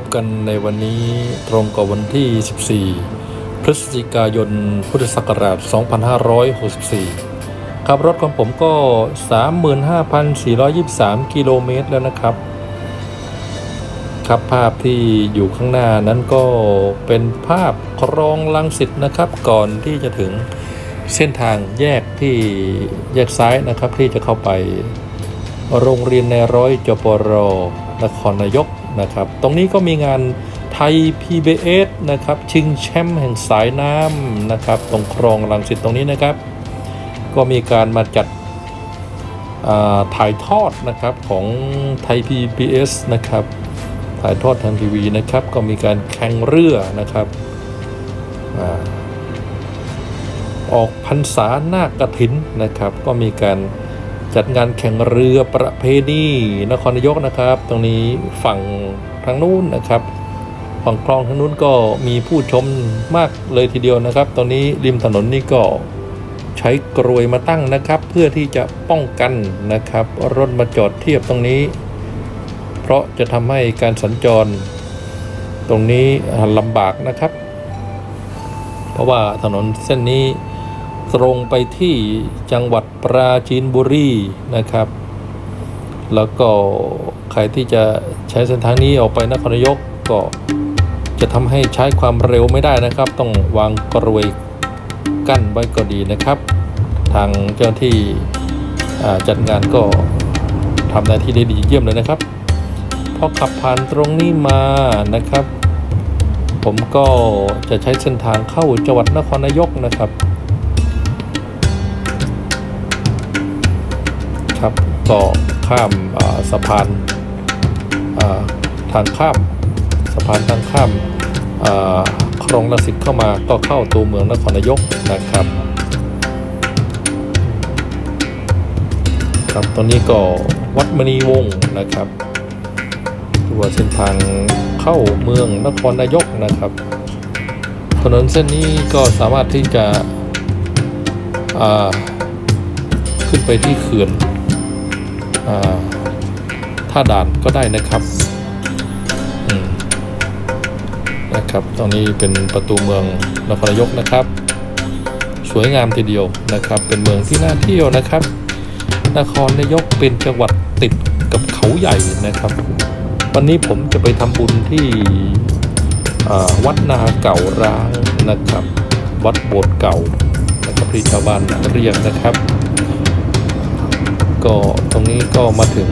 พบกันในวันนี้ตรงกับวันที่ 14 พฤศจิกายน พุทธศักราช 2564 ครับรถของผมก็ 35,423 กิโลเมตรแล้วนะครับ ครับภาพที่อยู่ข้างหน้านั้นก็เป็นภาพคลองลังสิตนะครับ ก่อนที่จะถึงเส้นทางแยกที่แยกซ้ายนะครับที่จะเข้าไปโรงเรียนในร้อยจปรนครนายก นะครับตรงนี้ก็มีงานไทย PBS นะครับชิงแชมป์แห่งสายน้ำนะครับตรงคลองลังสิตตรงนี้นะครับ ก็มีการมาจัดถ่ายทอดนะครับของไทย PBS นะครับถ่ายทอดทางทีวีนะครับ ก็มีการแข่งเรือนะครับอออกพรรษาหน้ากระถินนะครับ ก็มีการ จัดงานแข่งเรือประเพณีนครนายกนะครับ ตรงนี้ฝั่งทางนู้นนะครับ ฝั่งคลองทางนู้นก็มีผู้ชมมากเลยทีเดียวนะครับตรงนี้ริมถนนนี่ก็ใช้กรวยมาตั้งนะครับ เพื่อที่จะป้องกันนะครับ รถมาจอดเทียบตรงนี้ เพราะจะทำให้การสัญจร ตรงนี้ลำบากนะครับ เพราะว่าถนนเส้นนี้ ตรงไปที่จังหวัดปราจีนบุรีนะครับ แล้วก็ใครที่จะใช้เส้นทางนี้ออกไปนครนายกก็จะทำให้ใช้ความเร็วไม่ได้นะครับ ต้องวางกรวยกั้นไว้ก็ดีนะครับ ทางเจ้าที่จัดงานก็ทำหน้าที่ได้ดีเยี่ยมเลยนะครับพอขับผ่านตรงนี้มานะครับ ผมก็จะใช้เส้นทางเข้าจังหวัดนครนายกนะครับ ครับก็ข้ามาสะพานาทางข้ามสะพานทางข้ามาคลองลังสิตเข้ามาก็เข้าตัวเมืองนครนายกนะครับครับตอนนี้ก็วัดมณีวงศ์นะครับตัวเส้นทางเข้าเมืองนครนายกนะครับถนนเส้นนี้ก็สามารถที่จะขึ้นไปที่เขื่อน ท่าด่านก็ได้นะครับนะครับตรงนี้เป็นประตูเมืองนครนายกนะครับ สวยงามทีเดียวนะครับ เป็นเมืองที่น่าเที่ยวนะครับ นครนายกเป็นจังหวัดติดกับเขาใหญ่นะครับ วันนี้ผมจะไปทำบุญที่วัดนาเก่าร้างนะครับ วัดโบสถ์เก่านะครับที่ชาวบ้านเรียกนะครับ ก็ตรงนี้ก็มาถึง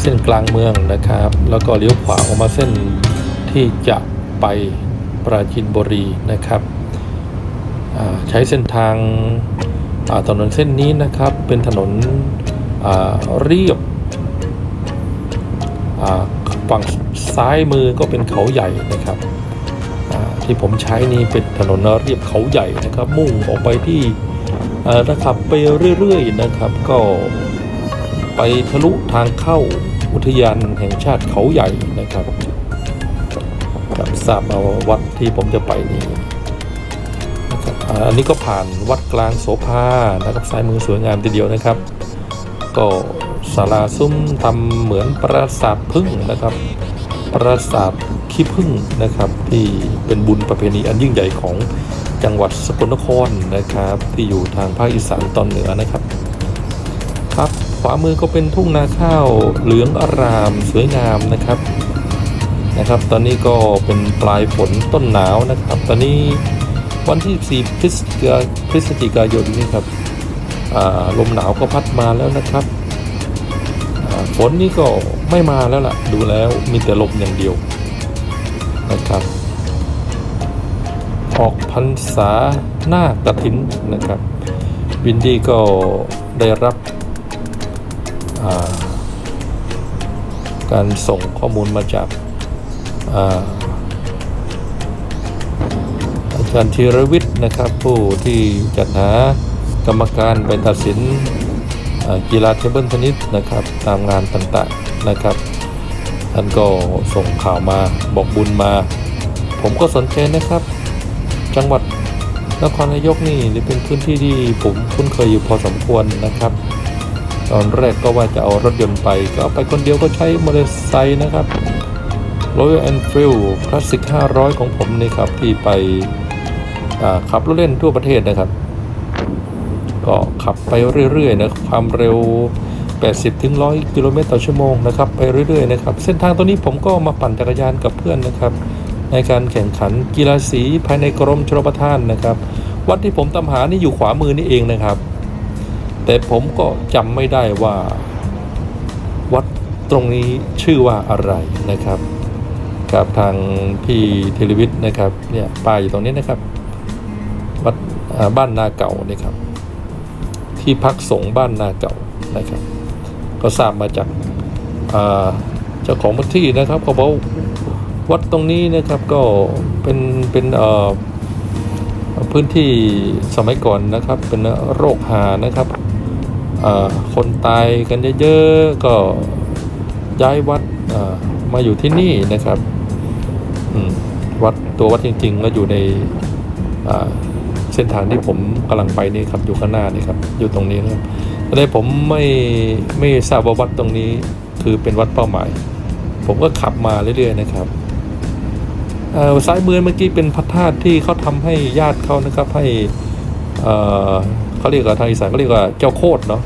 เส้นกลางเมืองนะครับ แล้วก็เลี้ยวขวาออกมาเส้นที่จะไปปราจีนบุรีนะครับใช้เส้นทางถนนเส้นนี้นะครับเป็นถนนเรียบฝั่งซ้ายมือก็เป็นเขาใหญ่นะครับที่ผมใช้นี่เป็นถนนเรียบเขาใหญ่นะครับ มุ่งออกไปที่ ถ้าขับไปเรื่อยๆนะครับ ก็ไปทะลุทางเข้าอุทยานแห่งชาติเขาใหญ่นะครับครับทราบมาวัดที่ผมจะไปนี่นะครับอันนี้ก็ผ่านวัดกลางโสภานะครับซ้ายมือสวยงามทีเดียวนะครับ ก็ศาลาซุ้มทำเหมือนปราสาทพึ่งนะครับ ปราสาทขี้พึ่งนะครับที่เป็นบุญประเพณีอันยิ่งใหญ่ของ จังหวัดสกลนครนะครับ ที่อยู่ทางภาคอีสานตอนเหนือนะครับ ครับขวามือก็เป็นทุ่งนาข้าวเหลืองอารามสวยงามนะครับนะครับ ตอนนี้ก็เป็นปลายฝนต้นหนาวนะครับ ตอนนี้วันที่ 4 พฤศจิกาพฤศจิกายนนี่ครับลมหนาวก็พัดมาแล้วนะครับฝนนี่ก็ไม่มาแล้วล่ะ ดูแล้วมีแต่ลมอย่างเดียวนะครับ ออกพรรษาหน้ากระถินนะครับ วินดี้ก็ได้รับาการส่งข้อมูลมาจากอาอาจารย์ธีรวิทย์นะครับ ผู้ที่จัดหากรรมการไปตัดสินกีฬาเทเบิลเทนนิสนะครับ ตามงานต่างๆนะครับท่านก็ส่งข่าวมาบอกบุญมา ผมก็สนใจนะครับ จังหวัดนครนายกนี่เป็นพื้นที่ที่ผมคุ้นเคยอยู่พอสมควรนะครับ ตอนแรกก็ว่าจะเอารถยนต์ไป ก็ไปคนเดียวก็ใช้มอเตอร์ไซค์นะครับ Royal Enfield Classic 500 ของผมนี่ครับ ที่ไปขับรถเล่นทั่วประเทศนะครับ ก็ขับไปเรื่อยๆนะความเร็ว 80 ถึง 100 กิโลเมตรต่อชั่วโมงนะครับ ไปเรื่อยๆนะครับ เส้นทางตัวนี้ผมก็มาปั่นจักรยานกับเพื่อนนะครับ ในการแข่งขันกีฬาสีภายในกรมชลประทานนะครับ วัดที่ผมตามหานี่อยู่ขวามือนี่เองนะครับ แต่ผมก็จำไม่ได้ว่า วัดตรงนี้ชื่อว่าอะไรนะครับกับทางพี่เทเลวิทย์นะครับเนี่ยป้ายอยู่ตรงนี้นะครับ วัดบ้านนาเก่านี่ครับ ที่พักสงฆ์บ้านนาเก่านะครับ ก็ทราบมาจากเจ้าของพื้นที่นะครับเขาบอก วัดตรงนี้นะครับก็เป็นเป็นเอ่อพื้นที่สมัยก่อนนะครับ เป็นโรคหานะครับคนตายกันเยอะๆก็ย้ายวัดมาอยู่ที่นี่นะครับวัดตัววัดจริงๆก็อยู่ในเส้นทางที่ผมกำลังไปนี่ครับอยู่ข้างหน้านี่ครับอยู่ตรงนี้นะครับแต่ในผมไม่ไม่ทราบว่าวัดตรงนี้คือเป็นวัดเป้าหมาย ผมก็ขับมาเรื่อยๆนะครับ ซ้ายมือเมื่อกี้เป็นพระธาตุที่เขาทำให้ญาติเขานะครับให้เขาเรียกว่าทางอีสานเขาเรียกว่าเจ้าโคตรเนาะ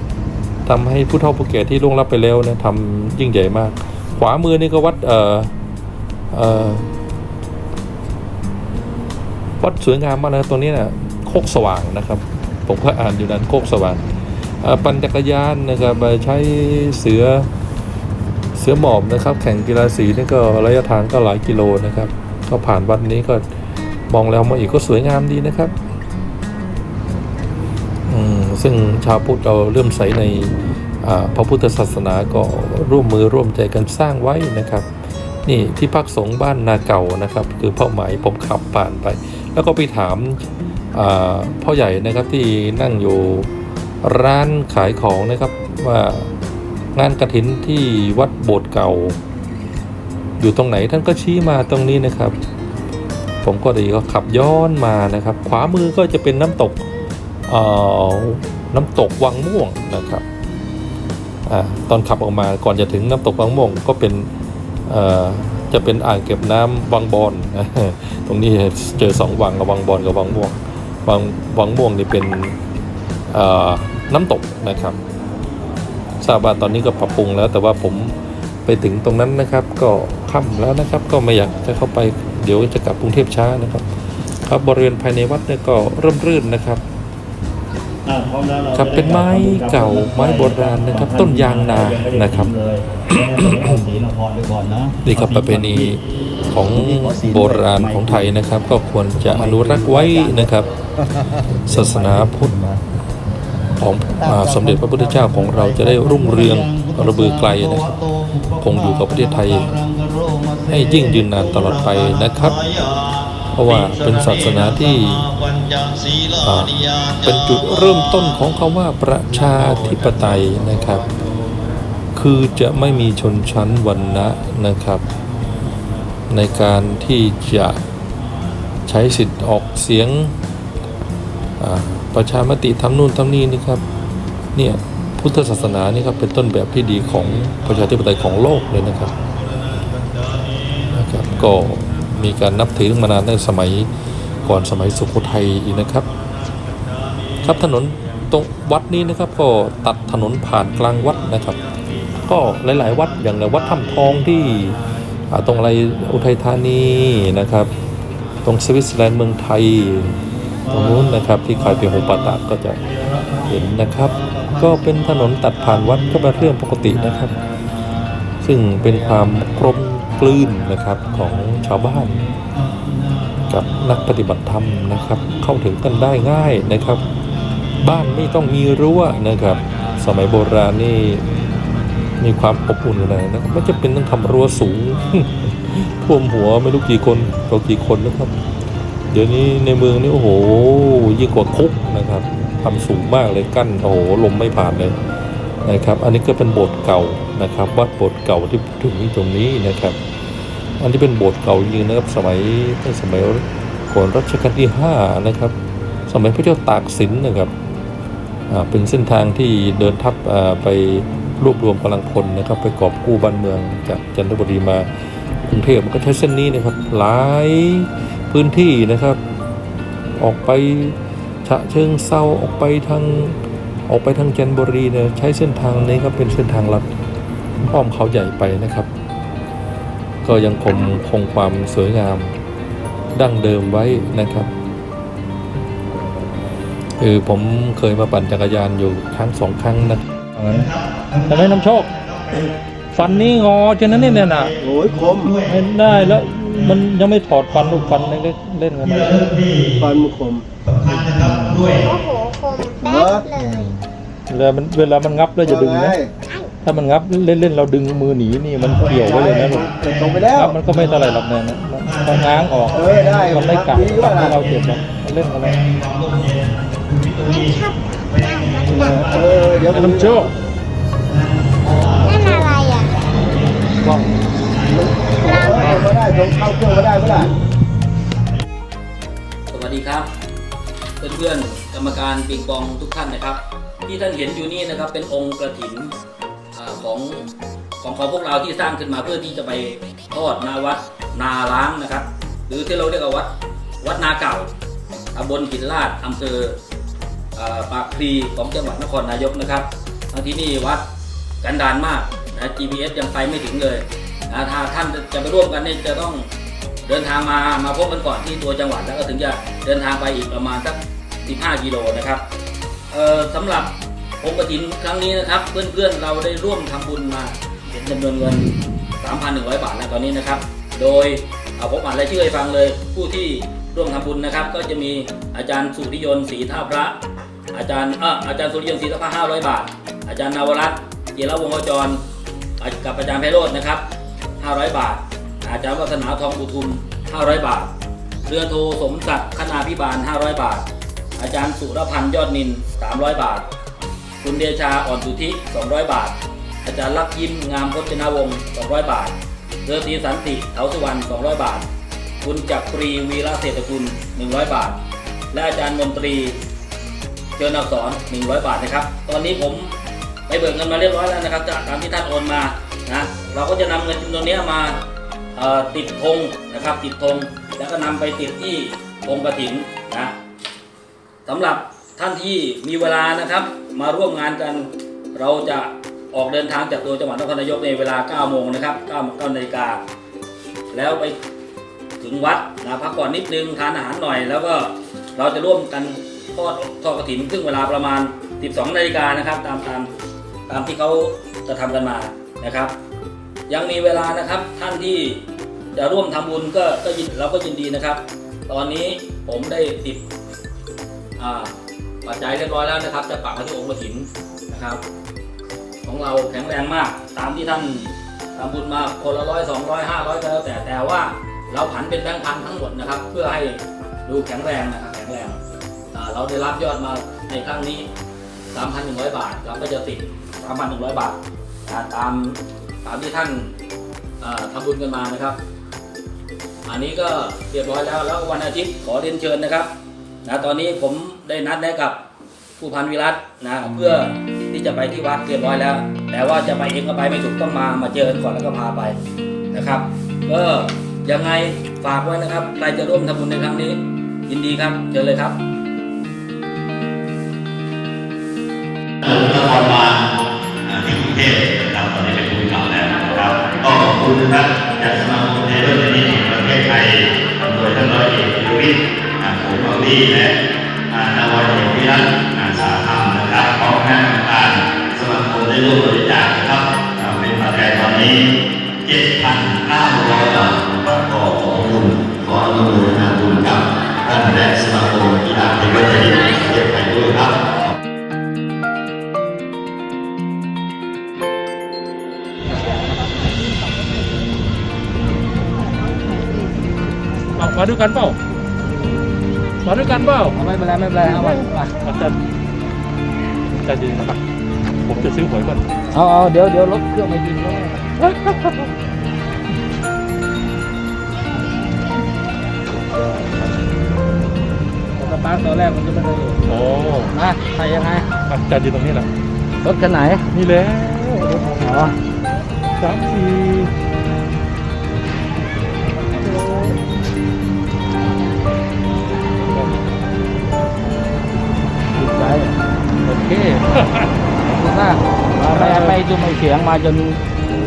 ทำให้ผู้เฒ่าผู้แก่ที่ล่วงลับไปแล้วเนี่ยทำยิ่งใหญ่มาก ขวามือนี่ก็วัดเอ่อเอ่อวัดสวยงามมากนะตรงนี้นะโคกสว่างนะครับ ผมก็อ่านอยู่นั้นโคกสว่างปั่นจักรยานนะครับใช้เสือเสือหมอบนะครับ แข่งกีฬาสีนี่ก็ระยะทางก็หลายกิโลนะครับ ก็ผ่านวัดนี้ก็มองแล้วมาอีกก็สวยงามดีนะครับซึ่งชาวพุทธเราเริ่มใสในพระพุทธศาสนาก็ร่วมมือร่วมใจกันสร้างไว้นะครับ นี่ที่พักสงฆ์บ้านนาเก่านะครับ คือเป้าหมายผมขับผ่านไป แล้วก็ไปถามาพ่อใหญ่นะครับที่นั่งอยู่ร้านขายของนะครับว่างานกระถินที่วัดโบสถ์เก่า อยู่ตรงไหนท่านก็ชี้มาตรงนี้นะครับ ผมก็ดีก็ขับย้อนมานะครับ ขวามือก็จะเป็นน้ำตกเอ่อน้ำตกวังม่วงนะครับอาตอนขับออกมาก่อนจะถึงน้ำตกวังม่วงก็เป็นเอ่อจะเป็นอ่างเก็บน้ำวังบอนตรงนี้เจอสองวังกับวังบอนกับวังม่วงวังวังม่วงนี่เป็นเอ่อน้ำตกนะครับทราบว่าตอนนี้ก็ปรับปรุงแล้วแต่ว่าผม ไปถึงตรงนั้นนะครับ ก็ค่ำแล้วนะครับ ก็ไม่อยากจะเข้าไปเดี๋ยวจะกลับกรุงเทพช้านะครับ ครับบริเวณภายในวัดเนี่ยก็ร่มรื่นนะครับอ่าพร้อมแล้วราครับเป็นไม้เก่าไม้โบราณนะครับ ต้นยางนานะครับเลยเอาสีนครไปก่อนนะนี่ครับประเพณีของโบราณของไทยนะครับ ก็ควรจะอนุรักษ์ไว้นะครับ ศาสนาพุทธของอาสมเด็จพระพุทธเจ้าของเราจะได้รุ่งเรือง ระเบือไกลนะครับ คงอยู่กับประเทศไทย ให้ยิ่งยืนนานตลอดไปนะครับ เพราะว่าเป็นศาสนาที่เป็นจุดเริ่มต้นของคำว่าประชาธิปไตยนะครับ คือจะไม่มีชนชั้นวรรณะนะครับ ในการที่จะใช้สิทธิ์ออกเสียงประชามติทำนู่นทำนี่นี่ครับ เนี่ย พุทธศาสนานี่ครับเป็นต้นแบบที่ดีของประชาธิปไตยของโลกเลยนะครับนะครับ ก็มีการนับถือมานานในสมัยก่อนสมัยสุโขทัยอีกนะครับ ครับถนนตรงวัดนี้นะครับก็ตัดถนนผ่านกลางวัดนะครับ ก็หลาย ๆ วัดอย่างวัดถ้ำทองที่ตรงอะไรอุทัยธานีนะครับ ตรงสวิตเซอร์แลนด์เมืองไทย ตรงนู้นนะครับ ที่คอยเป็นหงปาตาดก็จะเห็นนะครับ ก็เป็นถนนตัดผ่านวัดก็เป็นเรื่องปกตินะครับ ซึ่งเป็นความกลมกลืนนะครับของชาวบ้าน กับนักปฏิบัติธรรมนะครับ เข้าถึงกันได้ง่ายนะครับ บ้านไม่ต้องมีรั้วนะครับ สมัยโบราณนี่มีความอบอุ่นขนาดไหนะครับไม่จะเป็นต้องทำรั้วสูงท่วมหัวไม่รู้กี่คนต่อกี่คนนะครับ ดี๋ยวนี้ในเมืองนี่โอ้โหยิ่งกว่าคุกนะครับทำสูงมากเลยกั้นโอ้โหลมไม่ผ่านเลยนะครับ อันนี้ก็เป็นโบสถ์เก่านะครับวัดโบสถ์เก่าที่ถึงตรงนี้นะครับ อันนี้เป็นโบสถ์เก่าจริงนะครับสมัยตั้งสมัยก่อนรัชกาลที่ห้านะครับ สมัยพระเจ้าตากสินนะครับเป็นเส้นทางที่เดินทัพไปรวบรวมกำลังพลนะครับไปกอบกู้บ้านเมืองจากจันทบุรีมากรุงเทพมันก็ใช้เส้นนี้นะครับหลาย พื้นที่นะครับ ออกไปฉะเชิงเซาออกไปทางออกไปทางจันทบุรีเนี่ยใช้เส้นทางนี้ครับเป็นเส้นทางลัดอ้อมเขาใหญ่ไปนะครับ ก็ยังคงคงความสวยงามดั้งเดิมไว้นะครับคือผมเคยมาปั่นจักรยานอยู่ครั้งสองครั้งนะแต่ไม่น้ำโชค ฟันนี่งอฉะนั้นเนี่ยนะโอ้ยคมไม่ได้แล้ว มันยังไม่ถอดฟันลูกฟันเล็กๆเล่นกันฟันมันคมโอ้โหคมแป๊บเลยเวลามันเวลามันงับแล้วจะดึงนะถ้ามันงับเล่นๆเราดึงมือหนีนี่มันเกี่ยวไว้เลยนะลูกแต่ตรงไปแล้วงับมันก็ไม่เท่าไหร่หรอกเนี่ยนะมันมันง้างออกเออได้มันไม่กัดดีว่าทำให้เราเจ็บหรอกมันเล่นอะไรไม่ชอบนั่งนักเออเดี๋ยวน้ำโชคนั่นอะไรอะกล้อง ไม่ได้ตรงเข้าเครื่องไม่ได้ไม่ได้ สวัสดีครับ เพื่อนๆกรรมการปิงปองทุกท่านนะครับ ที่ท่านเห็นอยู่นี่นะครับเป็นองค์กระถินอ่าของของของพวกเราที่สร้างขึ้นมาเพื่อที่จะไปทอดนาวัดนาล้างนะครับ หรือที่เราเรียกว่าวัดวัดนาเก่าตำบลกินลาดอำเภอปากพลีของจังหวัดนครนายกนะครับทั้งที่นี่วัดกันดานมากนะ GPS ยังไปไม่ถึงเลย นะถ้าท่านจะไปร่วมกันเนี่ยจะต้องเดินทางมามาพบกันก่อนที่ตัวจังหวัดแล้วก็ถึงจะเดินทางไปอีกประมาณสัก 15 กิโลนะครับเอ่อสำหรับองค์กฐินครั้งนี้นะครับ เพื่อนๆเราได้ร่วมทำบุญมาเป็นจำนวนเงิน 3,100 บาทแล้วตอนนี้นะครับ โดยเอาผมอ่านรายชื่อให้ฟังเลย ผู้ที่ร่วมทำบุญนะครับ ก็จะมีอาจารย์สุริยนต์ศรีท่าพระ อาจารย์เอออาจารย์สุริยนต์ศรีท่าพระ500 บาท อาจารย์นวรัตน์เจรวงศ์จรกับอาจารย์ไพโรจน์นะครับ 500 บาท อาจารย์วัฒนาทองอุทุม 500 บาท เรือโทสมศักดิ์คณาพิบาล 500 บาท อาจารย์สุรพันธ์ยอดนิน 300 บาท คุณเดชาอ่อนสุธิ 200 บาท อาจารย์ลักยิ้มงามพจนาวงศ์ 200 บาท เรือตีสันติเถาสุวรรณ 200 บาท คุณจักรีวีระเศรษฐกุล 100 บาท และอาจารย์มนตรีเจริญอักษร100 บาทนะครับ ตอนนี้ผมไปเบิกเงินมาเรียบร้อยแล้วนะครับจากตามที่ท่านโอนมานะ เราก็จะนำเงินจำนวนนี้มาติดธงนะครับ ติดธงแล้วก็นำไปติดที่องค์กฐินนะสำหรับท่านที่มีเวลานะครับ มาร่วมงานกันเราจะออกเดินทางจากตัวจังหวัดนครนายกในเวลา 9 โมงนะครับ9โมง9นาฬิกาแล้วไปถึงวัดนะพักก่อนนิดนึงทานอาหารหน่อย แล้วก็เราจะร่วมกันทอดทอดกระถินซึ่งเวลาประมาณ 12 นาฬิกานะครับ ตามตามตามที่เขาจะทำกันมานะครับ ยังมีเวลานะครับท่านที่จะร่วมทำบุญก็ก็ยินเราก็ยินดีนะครับ ตอนนี้ผมได้ติดปัจจัยเรียบร้อยแล้วนะครับ จะปักไว้ที่องค์กฐินนะครับ ของเราแข็งแรงมากตามที่ท่านทำบุญมาคนละร้อยสองร้อยห้าร้อยก็แล้วแต่แต่ว่าเราผันเป็นแบงค์พันทั้งหมดนะครับ เพื่อให้ดูแข็งแรงนะครับแข็งแรงเราได้รับยอดมาในครั้งนี้ 3,100 บาท เราก็จะติด 3,100 บาทอ่าตาม ตามที่ท่านอ่าทำบุญกันมานะครับ อันนี้ก็เรียบร้อยแล้วแล้ววันอาทิตย์ขอเรียนเชิญนะครับนะตอนนี้ผมได้นัดแนะกับผู้พันวิรัตนะเพื่อที่จะไปที่วัดเรียบร้อยแล้ว แต่ว่าจะไปเองก็ไปไม่ถูกต้องมามาเจอก่อนแล้วก็พาไปนะครับ ก็ยังไงฝากไว้นะครับใครจะร่วมทำบุญในครั้งนี้ ยินดีครับเชิญเลยครับนครบาลอ่าที่กรุงเทพ คุณนะครับจากสมาคมเทเลอร์เทนนิสแห่งประเทศไทยโดยท่านร้อยเอกยุวิทย์อ่าโขงบางดีและอ่านาวาเอกวิรัตอ่าสาธรรมนะครับพร้อมคณะกรรมการสมาคมได้ร่วมบริจาคนะครับเป็นปัจจัยตอนนี้ 7,900บาทนะครับก็ขอบคุณขออนุโมทนาบุญกับ มาด้วยกันเปล่ามาด้วยกันเปล่าไม่เป็นไรไม่เป็นไรเอาไปอาจารย์ใจเย็นนะครับผมจะซื้อหวยก่อนเอาเอาเดี๋ยวเดี๋ยวรถเครื่องมายิงแล้วตตาร์ทตอนแรกมันก็ไม่ได้โอ้นะใครยังไงอาจารย์อยู่ตรงนี้แหละรถคันไหนนี่แล้วอ๋อสามสี่ คุณมากมาไปไปดูไม่เสียงมาจน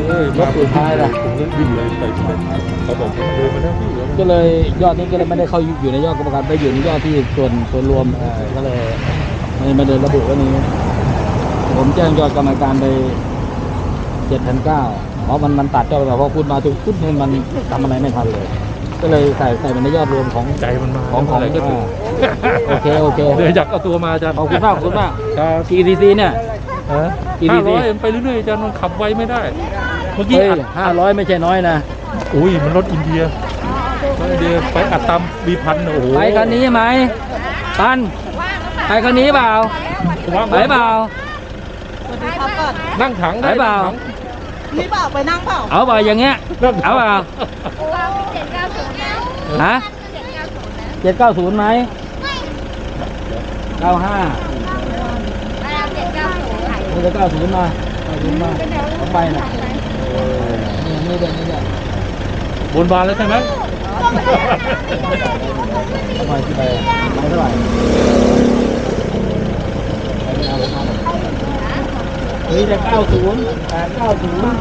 เอ้ยรถสุดท้ายล่ะผมเล่นวิ่งเลยไปเลยเขาบอกผมเลยมาแล้วพี่เดี๋ยวก็เลยยอดนี้ก็เลยไม่ได้เข้าอยู่ในยอดกรรมการไปอยู่ในยอดที่ส่วนส่วนรวมเออก็เลยไม่ไม่ได้ระบุไว้นี้ ผมแจ้งยอดกรรมการไปเจ็ดพันเก้าเพราะมันมันตัดยอดไปเพราะคุณมาถึงปุ๊บเนี่ยมันทำอะไรไม่ทันเลย ก็เลยใส่ใส่ไปในยอดรวมของใจมันมาของของอะไรก็ถึงโอเคโอเคเดี๋ยวอยากเอาตัวมาอาจารย์ขอบคุณมากขอบคุณมากครับ CDC เนี่ย ฮะ EDC ห้าร้อยไปเรื่อยๆอาจารย์มันขับไวไม่ได้ เมื่อกี้เฮ้ยอัดห้าร้อยไม่ใช่น้อยนะ อุ้ยมันรถอินเดียรถอินเดียไปอัดตามบีพันโอ้โหไปคันนี้ไหมปันไปคันนี้เปล่าว่างไปเปล่านั่งถังไปเปล่านั่งถังนี่เปล่าไปนั่งเปล่าเอาเปล่าอย่างเงี้ยนั่งถังเอาเปล่าเจ็ดเก้าศูนย์นะฮะเจ็ดเก้าศูนย์นะเจ็ดเก้าศูนย์ไหมเก้าห้าเอาเจ็ดเก้า ศูนย์เจ็ดเก้าศูนย์มาเก้าศูนย์มาต้องไปนะนี่นี่เดือนนี่เดือนบนบานแล้วใช่ไหมต้องไปที่ไปไม่เท่าไหร่เฮ้ยแต่เก้าศูนย์แปดเก้าศูนย์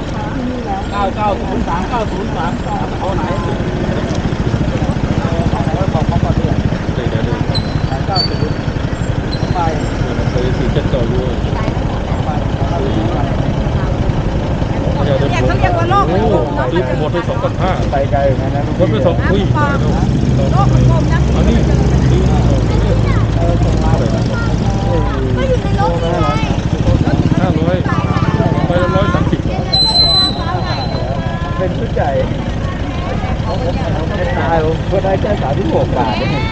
เก้าเก้าศูนย์สามเก้าศูนย์สามเอาไหนเอาไหนก็ของเขาก่อนเนี่ยเดี๋ยวเดี๋ยวเดี๋ยวแปดเก้าศูนย์ไปไปสี่เจ็ดต่อด้วยอยากเขาเรียกว่าโรค โอ้รีบหมดไปสองพันห้าไปไกลเหมือนกันนะหมดไปสองอุ้ยโรคมันกลมนะอันนี้เออส่งมาเลยนะไม่อยู่ในโรคเลยห้าร้อยไปร้อยสามสิบเป็นชุดใหญ่เขาผมเขาไม่ได้ตายผมเพื่อได้แค่สามที่หกบาทเอง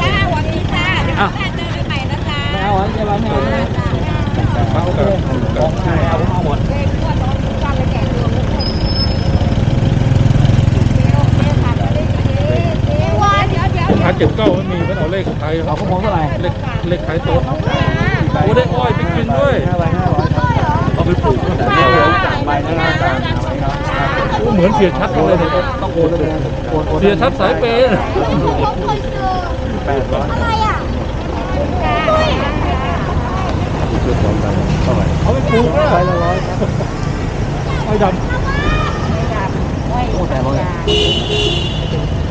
จ้าวันนี้จ้าเดี๋ยวแม่เจอกันใหม่นะจ้าไม่เอาอันนี้ไม่เอาเลยมาโอโอเคเคของใครเอาเอาหมด เด็กว่าน้องทุกวันเลยแจกตัวทุกคนโอเคค่ะจะได้เจ๊ว่าเดี๋ยว เดี๋ยวพันเจ็ดเก้าไม่มีมันเอาเลขไทยเอาของผมเท่าไหร่เลขเลขไทยโต๊ะโอ้ได้อ้อยไปกินด้วยห้าใบห้าร้อยครับเอาไปปลูกแต่ไม่เหลือสามใบนะอาจารย์เอาไว้ครับโอ้เหมือนเสียชัดเลยเนี่ยต้องโอนเลยนะโอนโอนเสียชัดสายเปย์แปดร้อยเอาไปปลูกนะใบละร้อยครับอ้อยดโอ้แต่ร้อย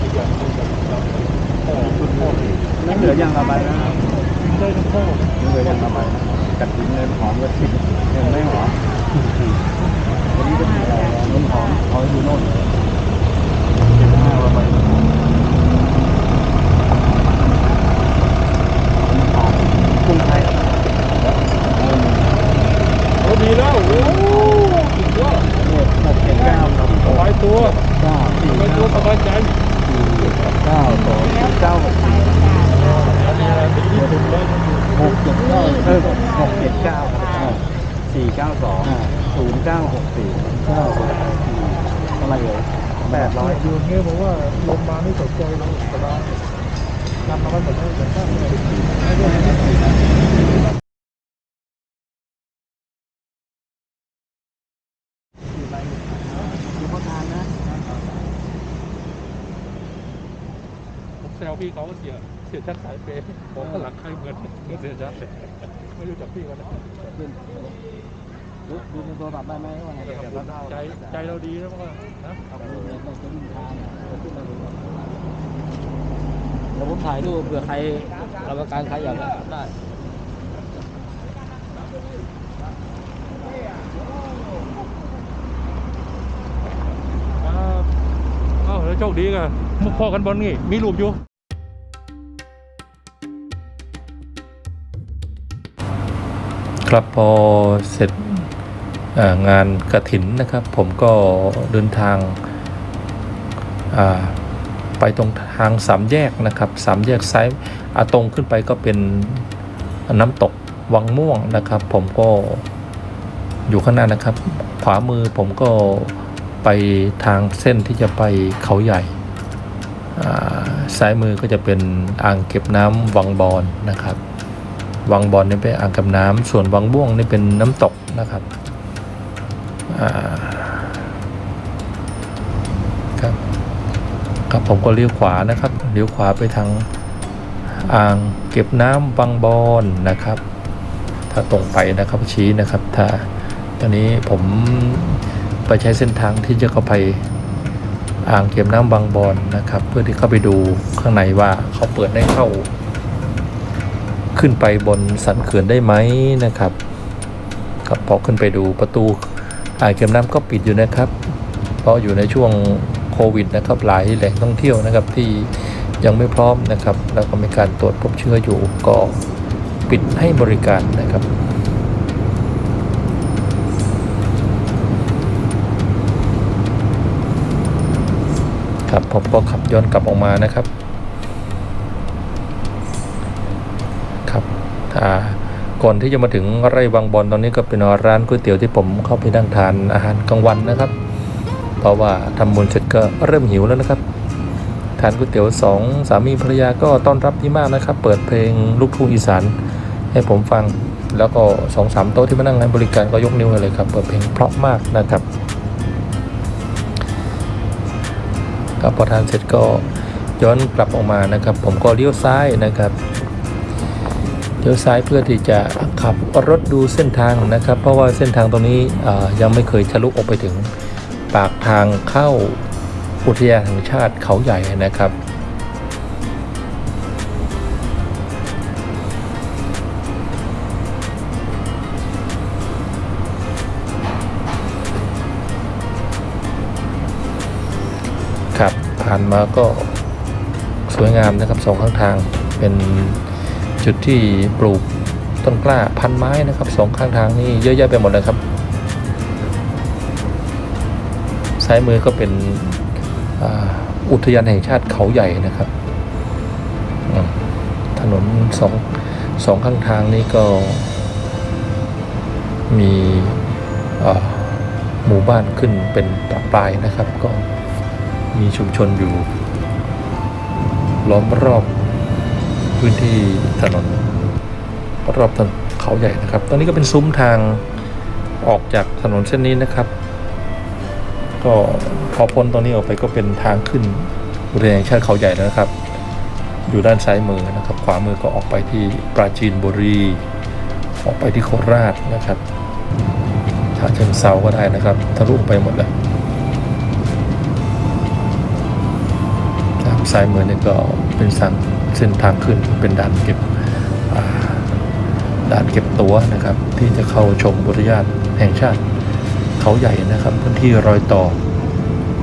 นั่นเหลือยังละใบนะำได้ทั้งข้อเหลือยังละใบนะกัดทิ้งเลยหอมก็ทิ้งยังไม่หอมวันนี้ก็มีอะไรน้ำหอมหอมอยู่โน่นเจ็ดห้าละใบกุ้งไทยโอ้ดีแล้วโอ้สุดยอดหกเจ็ดเก้ารับสบายตัวก้าสี่สบายตัวสบายใจ เก้าสองเก้าหกอันนี้อะไรเป็นที่สุดเลยหกเจ็ดเก้าเออหกเจ็ดเก้าสี่เก้าสองศูนย์เก้าหกสี่เก้าหกสี่เท่าไรเอ่ยแปดร้อยอยู่เงี้ยบอกว่าลมมาไม่สนใจเราสบายนำมาไว้หมดเลยแต่ถ้าผมแซว พี่เขาเสียเสียชัดสายเปย์บอกข้างหลังใครเหมือนเหมือนเสียชัดเลยไม่รู้จักพี่เขานะดูดูในโทรศัพท์ได้ไหมว่าไงเดี๋ยวเราใจใจเราดีแล้วก็นะเดี๋ยวผมถ่ายรูปเผื่อใครรับประกันใครอยากได้ครับเอ้าแล้วโชคดีกันมุกพ่อกันบอลนี่มีรูปอยู่ ครับพอเสร็จงานกระถินนะครับ ผมก็เดินทางาไปตรงทางสามแยกนะครับสามแยกซ้ายอาตรงขึ้นไปก็เป็นน้ำตกวังม่วงนะครับ ผมก็อยู่ข้างหน้านะครับ ขวามือผมก็ไปทางเส้นที่จะไปเขาใหญ่ซ้ายมือก็จะเป็นอ่างเก็บน้ำวังบอนนะครับ วังบอนนี่เป็นอ่างเก็บน้ำส่วนวังบ่วงนี่เป็นน้ำตกนะครับครับครับผมก็เลี้ยวขวานะครับเลี้ยวขวาไปทางอ่างเก็บน้ำวังบอนนะครับ ถ้าตรงไปนะครับชี้นะครับ ถ้าตอนนี้ผมไปใช้เส้นทางที่จะเข้าไปอ่างเก็บน้ำบางบอนนะครับ เพื่อที่เข้าไปดูข้างในว่าเขาเปิดให้เข้า ขึ้นไปบนสันเขื่อนได้ไหมนะครับครับพอขึ้นไปดูประตูอ่างเก็บน้ำก็ปิดอยู่นะครับ เพราะอยู่ในช่วงโควิดนะครับหลายแหล่งท่องเที่ยวนะครับที่ยังไม่พร้อมนะครับ แล้วก็มีการตรวจพบเชื้ออยู่ก็ปิดให้บริการนะครับครับผมก็ขับย้อนกลับออกมานะครับ ก่อนที่จะมาถึงไร่วังบอลตอนนี้ก็เป็นร้านก๋วยเตี๋ยวที่ผมเข้าไปนั่งทานอาหารกลางวันนะครับ เพราะว่าทำบุญเสร็จก็เริ่มหิวแล้วนะครับ ทานก๋วยเตี๋ยวสองสามีภรรยาก็ต้อนรับดีมากนะครับ เปิดเพลงลูกทุ่งอีสานให้ผมฟังแล้วก็สองสามโต๊ะที่มานั่งให้บริการก็ยกนิ้วเลยครับ เปิดเพลงเพราะมากนะครับครับพอทานเสร็จก็ย้อนกลับออกมานะครับ ผมก็เลี้ยวซ้ายนะครับ เลี้ยวซ้ายเพื่อที่จะขับรถดูเส้นทางนะครับ เพราะว่าเส้นทางตรงนี้ยังไม่เคยทะลุออกไปถึงปากทางเข้าอุทยานแห่งชาติเขาใหญ่นะครับครับผ่านมาก็สวยงามนะครับสองข้างทางเป็น จุดที่ปลูกต้นกล้าพันไม้นะครับสองข้างทางนี่เยอะแยะไปหมดเลยครับ ซ้ายมือก็เป็นอ,อุทยานแห่งชาติเขาใหญ่นะครับ ถนนสองสองข้างทางนี่ก็มีหมู่บ้านขึ้นเป็นปลายนะครับ ก็มีชุมชนอยู่ ล้อมรอบ พื้นที่ถนนรอบถนนเขาใหญ่นะครับ ตอนนี้ก็เป็นซุ้มทางออกจากถนนเส้นนี้นะครับ ก็พอพ้นตรงนี้ออกไปก็เป็นทางขึ้นอุทยานแห่งชาติเขาใหญ่แล้วนะครับ อยู่ด้านซ้ายมือนะครับ ขวามือก็ออกไปที่ปราจีนบุรี ออกไปที่โคราชนะครับฉะเชิงเซาก็ได้นะครับทะลุไปหมดเลยครับซ้ายมือนี่ก็เป็นสัง เส้นทางขึ้นเป็นด่านเก็บด่านเก็บตั๋วนะครับ ที่จะเข้าชมอุทยานแห่งชาติ เขาใหญ่นะครับพื้นที่รอยต่อ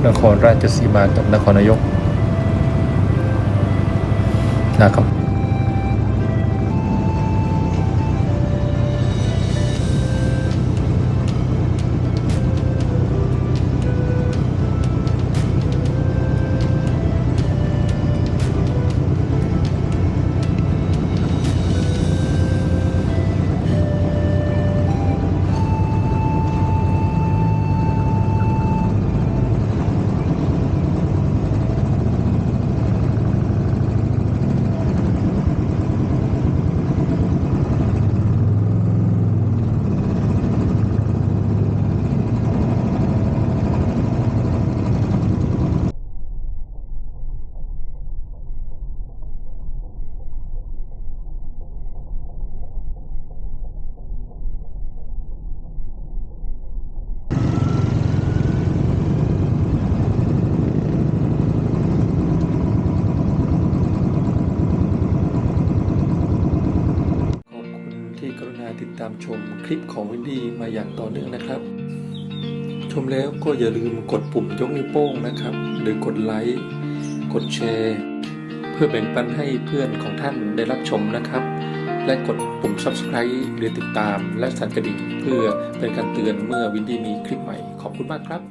นครราชสีมากับนครนายกนะครับ ของวินดี้มาอย่างต่อเนื่องนะครับ ชมแล้วก็อย่าลืมกดปุ่มยกนิ้วโป้งนะครับ หรือกดไลค์กดแชร์ เพื่อแบ่งปันให้เพื่อนของท่านได้รับชมนะครับ และกดปุ่ม subscribe หรือติดตามและสั่นกระดิ่งเพื่อเป็นการเตือนเมื่อวินดี้มีคลิปใหม่ขอบคุณมากครับ